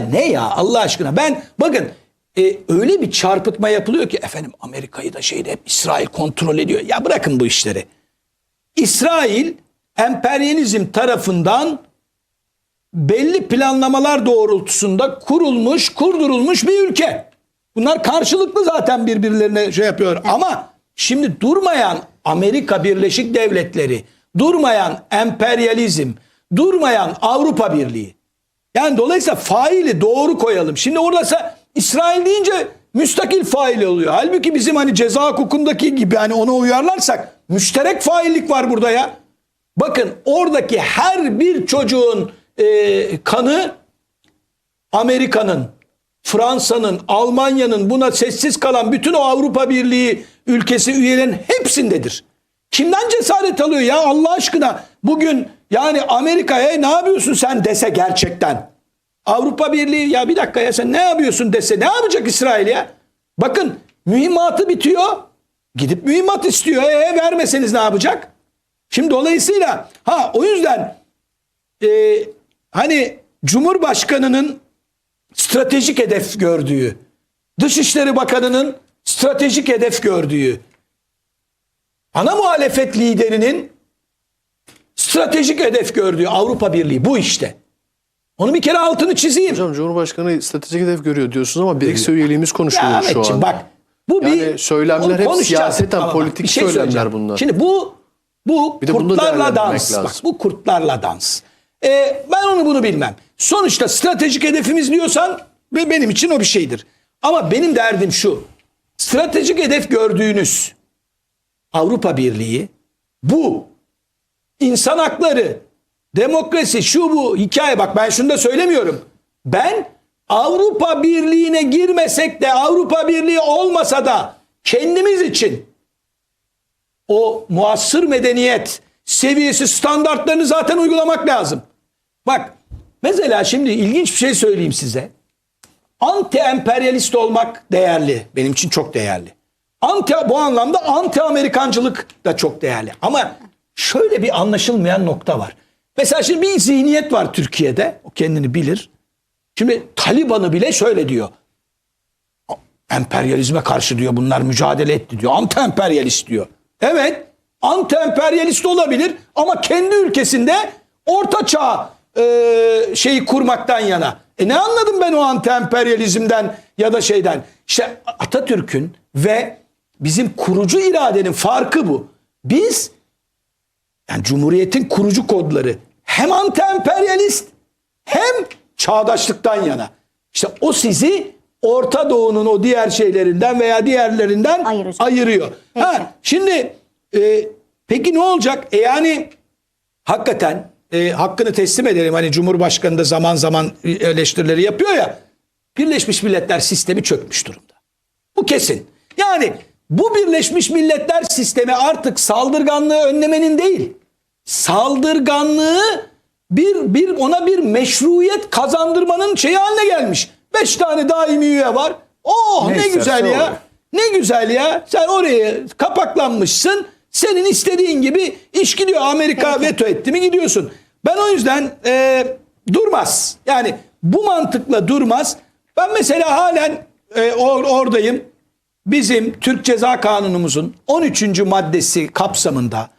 Ne ya Allah aşkına? Ben bakın e, öyle bir çarpıtma yapılıyor ki efendim Amerika'yı da şeyde hep İsrail kontrol ediyor. Ya bırakın bu işleri. İsrail emperyalizm tarafından belli planlamalar doğrultusunda kurulmuş, kurdurulmuş bir ülke. Bunlar karşılıklı zaten birbirlerine şey yapıyor. Ama şimdi durmayan Amerika Birleşik Devletleri, durmayan emperyalizm, durmayan Avrupa Birliği. Yani dolayısıyla faili doğru koyalım. Şimdi oradasa İsrail deyince müstakil fail oluyor. Halbuki bizim hani ceza hukukundaki gibi hani ona uyarlarsak müşterek faillik var burada ya. Bakın oradaki her bir çocuğun e, kanı Amerika'nın, Fransa'nın, Almanya'nın buna sessiz kalan bütün o Avrupa Birliği ülkesi üyelerin hepsindedir. Kimden cesaret alıyor ya Allah aşkına? Bugün yani Amerika'ya ne yapıyorsun sen dese gerçekten. Avrupa Birliği ya bir dakika ya sen ne yapıyorsun dese ne yapacak İsrail ya? Bakın mühimmatı bitiyor. Gidip mühimmat istiyor. E vermeseniz ne yapacak? Şimdi dolayısıyla ha o yüzden e, hani Cumhurbaşkanı'nın stratejik hedef gördüğü, Dışişleri Bakanı'nın stratejik hedef gördüğü, ana muhalefet liderinin stratejik hedef gördüğü Avrupa Birliği bu işte. Onu bir kere altını çizeyim. Hocam Cumhurbaşkanı stratejik hedef görüyor diyorsunuz ama BRICS üyeliğimiz konuşuluyor şu an. bak bu Yani bir söylemler hep siyaseten Ama bak, politik bir şey söylemler bunlar. Şimdi bu bu Bir da kurtlarla dans. lazım. Bak bu kurtlarla dans. Ee, ben onu bunu bilmem. Sonuçta stratejik hedefimiz diyorsan ve benim için o bir şeydir. Ama benim derdim şu. Stratejik hedef gördüğünüz Avrupa Birliği bu insan hakları, demokrasi, şu bu hikaye bak ben şunu da söylemiyorum. Ben Avrupa Birliği'ne girmesek de Avrupa Birliği olmasa da kendimiz için o muasır medeniyet seviyesi standartlarını zaten uygulamak lazım. Bak mesela şimdi ilginç bir şey söyleyeyim size. Anti emperyalist olmak değerli. Benim için çok değerli. Anti bu anlamda anti Amerikancılık da çok değerli. Ama şöyle bir anlaşılmayan nokta var. Mesela şimdi bir zihniyet var Türkiye'de. O kendini bilir. Şimdi Taliban'ı bile şöyle diyor. Emperyalizme karşı diyor bunlar mücadele etti diyor. Anti emperyalist diyor. Evet anti emperyalist olabilir ama kendi ülkesinde orta çağ e, şeyi kurmaktan yana. E ne anladım ben o anti emperyalizmden ya da şeyden? İşte Atatürk'ün ve bizim kurucu iradenin farkı bu. Biz yani Cumhuriyet'in kurucu kodları hem anti emperyalist hem çağdaşlıktan yana. İşte o sizi Orta Doğu'nun o diğer şeylerinden veya diğerlerinden Ayıracak. ayırıyor. Peki. Ha, şimdi e, peki ne olacak? E yani hakikaten e, hakkını teslim edelim. Hani Cumhurbaşkanı da zaman zaman eleştirileri yapıyor ya. Birleşmiş Milletler sistemi çökmüş durumda. Bu kesin. Yani bu Birleşmiş Milletler sistemi artık saldırganlığı önlemenin değil, saldırganlığı bir, bir ona bir meşruiyet kazandırmanın şeyi haline gelmiş. Beş tane daimi üye var. Oh Ne ne, güzel ya. olur. Ne güzel ya. Sen oraya kapaklanmışsın. Senin istediğin gibi iş gidiyor. Amerika veto etti mi gidiyorsun. Ben o yüzden e, durmaz. Yani bu mantıkla durmaz. Ben mesela halen e, or- oradayım. Bizim Türk Ceza Kanunumuzun 13. maddesi kapsamında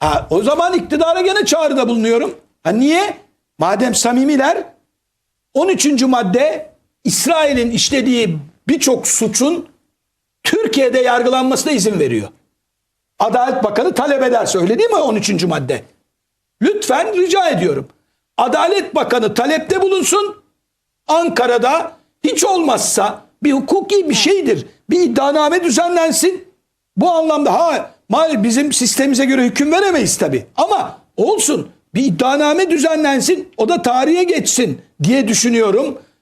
ha, o zaman iktidara gene çağrıda bulunuyorum. Ha, niye? Madem samimiler 13. madde İsrail'in işlediği birçok suçun Türkiye'de yargılanmasına izin veriyor. Adalet Bakanı talep ederse öyle değil mi 13. madde? Lütfen rica ediyorum. Adalet Bakanı talepte bulunsun. Ankara'da hiç olmazsa bir hukuki bir şeydir. Bir iddianame düzenlensin. Bu anlamda ha mal bizim sistemimize göre hüküm veremeyiz tabi. Ama olsun bir iddianame düzenlensin o da tarihe geçsin diye düşünüyorum.